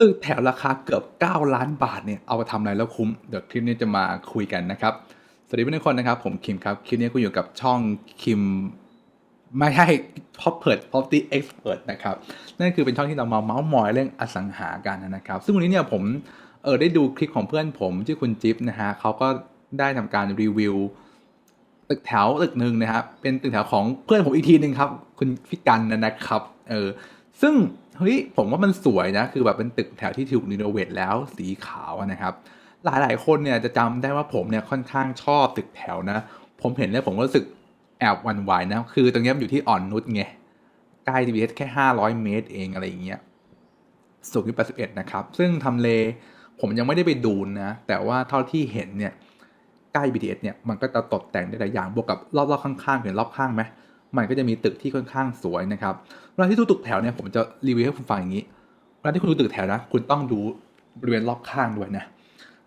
ตึกแถวราคาเกือบ 9 ล้านบาทเนี่ยเอาไปทำอะไรแล้วคุ้ม เดี๋ยวคลิปนี้จะมาคุยกันนะครับ สวัสดีทุกคนนะครับ ผมคิมครับ คลิปนี้ก็อยู่กับช่องคิมไม่ใช่ p o p e r Property Expert นะครับ นั่นคือเป็นช่องที่เรามาเมาส์มอยเรื่องอสังหากันนะครับ ซึ่งวันนี้เนี่ยผมเออได้ดูคลิปของเพื่อนผมชื่อคุณจิ๊บนะฮะเขาก็ได้ทำการรีวิวตึกแถวตึกหนึ่งนะครับเป็นตึกแถวของเพื่อนผมอีกทีหนึ่งครับ คุณพิกันนะครับเออ ซึ่งเฮ้ยผมว่ามันสวยนะ คือแบบเป็นตึกแถวที่ถูกรีโนเวทแล้วสีขาวนะครับ หลายๆ คนเนี่ยจะจำได้ว่าผมเนี่ยค่อนข้างชอบตึกแถวนะ ผมเห็นแล้วผมก็รู้สึกแอบวันไหวนะ คือตรงนี้มันอยู่ที่อ่อนนุชไง ใกล้ TBS แค่ 500 เมตรเองอะไรอย่างเงี้ยสุขที่81 นะครับ ซึ่งทำเลผมยังไม่ได้ไปดูนะ แต่ว่าเท่าที่เห็นเนี่ยใกล้ BTS เนี่ยมันก็จะตกแต่งได้หลายอย่างบวกกับรอบๆข้างๆเห็นรอบข้างไหม มันก็จะมีตึกที่ค่อนข้างสวยนะครับเวลาที่ดูตึกแถวเนี่ยผมจะรีวิวให้คุณฟังอย่างนี้เวลาที่คุณดูตึกแถวนะ คุณต้องดูบริเวณรอบข้างด้วยนะ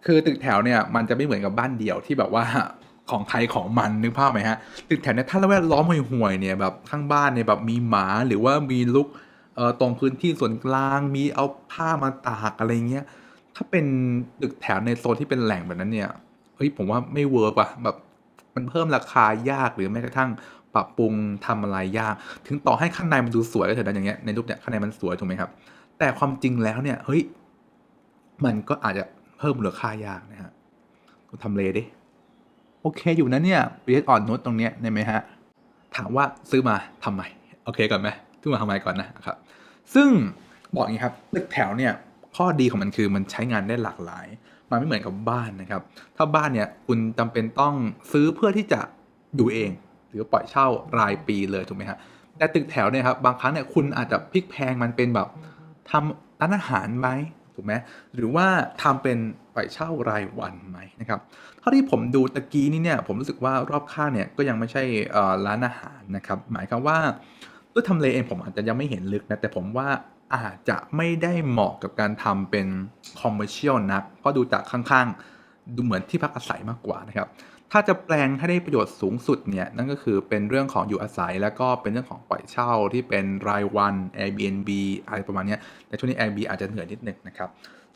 คือตึกแถวเนี่ยมันจะไม่เหมือนกับบ้านเดี่ยวที่แบบว่าของใครของมันนึกภาพไหมฮะตึกแถวเนี่ยถ้าเราแวดล้อมห่วยๆเนี่ยแบบข้างบ้านเนี่ยแบบมีหมาหรือว่ามีลุกเอ่อตรงพื้นที่ส่วนกลางมีเอาผ้ามาตากอะไรเงี้ยถ้าเป็นตึกแถวในโซนที่เป็นแหล่งแบบนั้นเนี่ยเฮ้ยผมว่าไม่เวิร์กว่ะแบบมันเพิ่มราคายากหรือแม้กระทั่ง ปรับปรุงทำอะไรยาก ถึงต่อให้ข้างในมันดูสวยก็เถอะนะอย่างเงี้ยในรูปเนี่ยข้างในมันสวยถูกไหมครับ แต่ความจริงแล้วเนี่ยเฮ้ยมันก็อาจจะเพิ่มมูลค่ายากนะฮะทำเลดิโอเคอยู่นะเนี่ยเบียอ่อนนุชตรงเนี้ยได้ไหมฮะถามว่าซื้อมาทำไมโอเคก่อนไหมซื้อมาทำไมก่อนนะครับ ซึ่งบอกอย่างนี้ครับตึกแถวเนี่ยข้อดีของมันคือมันใช้งานได้หลากหลาย มันไม่เหมือนกับบ้านนะครับ ถ้าบ้านเนี่ยคุณจำเป็นต้องซื้อเพื่อที่จะอยู่เอง หรือปล่อยเช่ารายปีเลยถูกไหมฮะแต่ตึกแถวเนี่ยครับบางครั้งเนี่ยคุณอาจจะพลิกแพงมันเป็นแบบทำร้านอาหารไหมถูกไหมหรือว่าทำเป็นปล่อยเช่ารายวันไหมนะครับเท่าที่ผมดูตะกี้นี่เนี่ยผมรู้สึกว่ารอบข้างเนี่ยก็ยังไม่ใช่อร้านอาหารนะครับหมายความว่าด้วยทำเลเองผมอาจจะยังไม่เห็นลึกนะแต่ผมว่าอาจจะไม่ได้เหมาะกับการทำเป็นคอมเมอร์เชียลนักเพราะดูจากข้างๆ ดูเหมือนที่พักอาศัยมากกว่านะครับ ถ้าจะแปลงให้ได้ประโยชน์สูงสุดเนี่ยนั่นก็คือเป็นเรื่องของอยู่อาศัย แล้วก็เป็นเรื่องของปล่อยเช่าที่เป็นรายวัน Airbnb อะไรประมาณนี้แต่ช่วงนี้ Airbnb อาจจะเหนื่อยนิดนึงนะครับ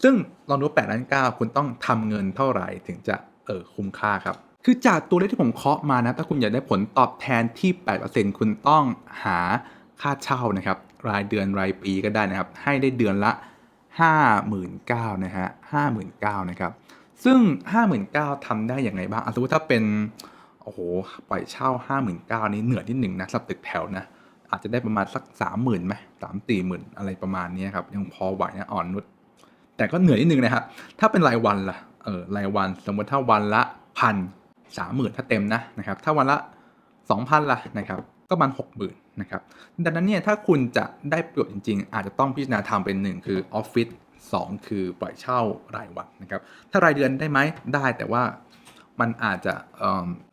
ซึ่งลองดู8ล้าน9คุณต้องทำเงินเท่าไหร่ถึงจะเออคุ้มค่าครับ คือจากตัวเลขที่ผมเคาะมานะ ถ้าคุณอยากได้ผลตอบแทนที่ 8%คุณต้องหาค่าเช่านะครับ รายเดือนรายปีก็ได้นะครับ ให้ได้เดือนละ 59,000นะฮะ59,000นะครับ ซึ่ง 59,000ทำได้อย่างไรบ้างสมมติถ้าเป็น โอ้โห ปล่อยเช่า 59,000นี้เหนื่อยนิดหนึ่งนะสับตึกแถวนะ อาจจะได้ประมาณสัก 30,000ไหมสามสี่หมื่นอะไรประมาณนี้ครับ ยังพอไหวนะอ่อนนุชแต่ก็เหนื่อยนิดนึงนะครับ ถ้าเป็นรายวันล่ะ เออ รายวัน สมมติถ้าวันละพันสามหมื่นถ้าเต็มนะนะครับ ถ้าวันละสองพันล่ะนะครับ ก็ประมันหกหมื่นนะครับ ดังนั้นเนี่ยถ้าคุณจะได้ประโยชน์จริง ๆ อาจจะต้องพิจารณาทำเป็นหนึ่งคือออฟฟิศ สองคือปล่อยเช่ารายวันนะครับ ถ้ารายเดือนได้ไหมได้แต่ว่ามันอาจจะเ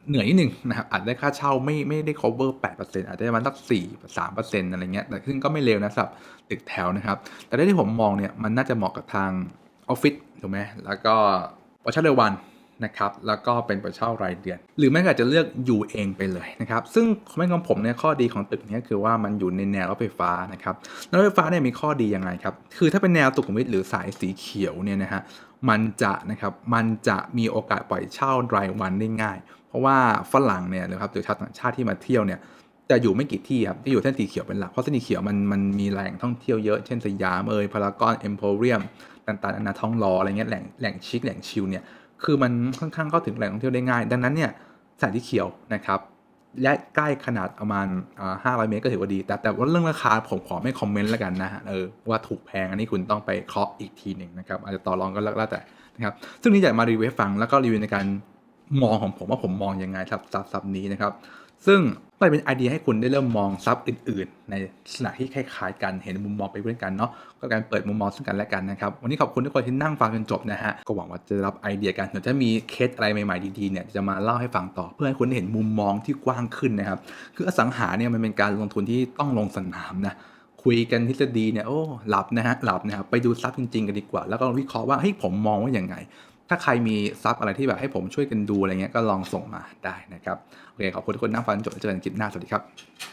เหนื่อยนิดนึงนะครับ อาจได้ค่าเช่าไม่ไม่ได้ cover 8%อาจจะได้ประมาณสัก4 3%อะไรเงี้ย แต่ซึ่งก็ไม่เลวนะสำหรับตึกแถวนะครับ แต่ได้ที่ผมมองเนี่ยมันน่าจะเหมาะกับทางออฟฟิศถูกไหมแล้วก็ปล่อยเช่ารายวัน นะครับแล้วก็เป็นปล่อยเช่ารายเดือน หรือไม่ก็อาจจะเลือกอยู่เองไปเลยนะครับซึ่งคอมเมนต์ของผมเนี่ยข้อดีของตึกนี้คือว่ามันอยู่ในแนวรถไฟฟ้านะครับแล้วรถไฟฟ้าเนี่ยมีข้อดียังไงครับคือถ้าเป็นแนวสุขุมวิทหรือสายสีเขียวเนี่ยนะฮะมันจะนะครับมันจะมีโอกาสปล่อยเช่ารายวันได้ง่าย เพราะว่าฝรั่งเนี่ยนะครับหรือชาวต่างชาติที่มาเที่ยวเนี่ยจะอยู่ไม่กี่ที่ครับที่อยู่เส้นสีเขียวเป็นหลัก เพราะเส้นสีเขียวมันมันมีแหล่งท่องเที่ยวเยอะ เช่นสยามเอยพารากอนเอ็มโพเรียมต่างๆนานาท้องรออะไรเงี้ยแหล่งแหล่งชิคแหล่งชิลเนี่ย คือมันค่อนข้างเข้าถึงแหล่งท่องเที่ยวได้ง่าย ดังนั้นเนี่ยสถานที่เขียวนะครับและใกล้ขนาดประมาณห้าร้อยเมตรก็ถือว่าดี แต่แต่ว่าเรื่องราคาผมขอไม่คอมเมนต์แล้วกันนะฮะเออว่าถูกแพงอันนี้คุณต้องไปเคาะอีกทีหนึ่งนะครับ อาจจะต่อรองก็แล้วแต่นะครับซึ่งนี่อยากมารีวิวฟังแล้วก็รีวิวในการมองของผมว่าผมมองยังไงครับซับซับนี้นะครับ ซึ่งก็เป็นไอเดียให้คุณได้เริ่มมองซับอื่น ๆ ในลักษณะที่คล้ายๆกันเห็นมุมมองไปด้วยกันเนาะก็การเปิดมุมมองซึ่งกันและกันนะครับ วันนี้ขอบคุณทุกคนที่นั่งฟังจนจบนะฮะก็หวังว่าจะรับไอเดียกันเดี๋ยวถ้ามีเคสอะไรใหม่ๆดีๆเนี่ยจะมาเล่าให้ฟังต่อเพื่อให้คุณได้เห็นมุมมองที่กว้างขึ้นนะครับ คืออสังหาเนี่ยมันเป็นการลงทุนที่ต้องลงสนามนะคุยกันทฤษฎีเนี่ยโอ้หลับนะฮะหลับนะครับไปดูซับจริงๆกันดีกว่า แล้วก็วิเคราะห์ว่าเฮ้ยผมมองว่าอย่างไง ถ้าใครมีซับอะไรที่แบบให้ผมช่วยกันดูอะไรเงี้ยก็ลองส่งมาได้นะครับ โอเค ขอบคุณทุกคนนั่งฟังจบเจอกันคลิปหน้า สวัสดีครับ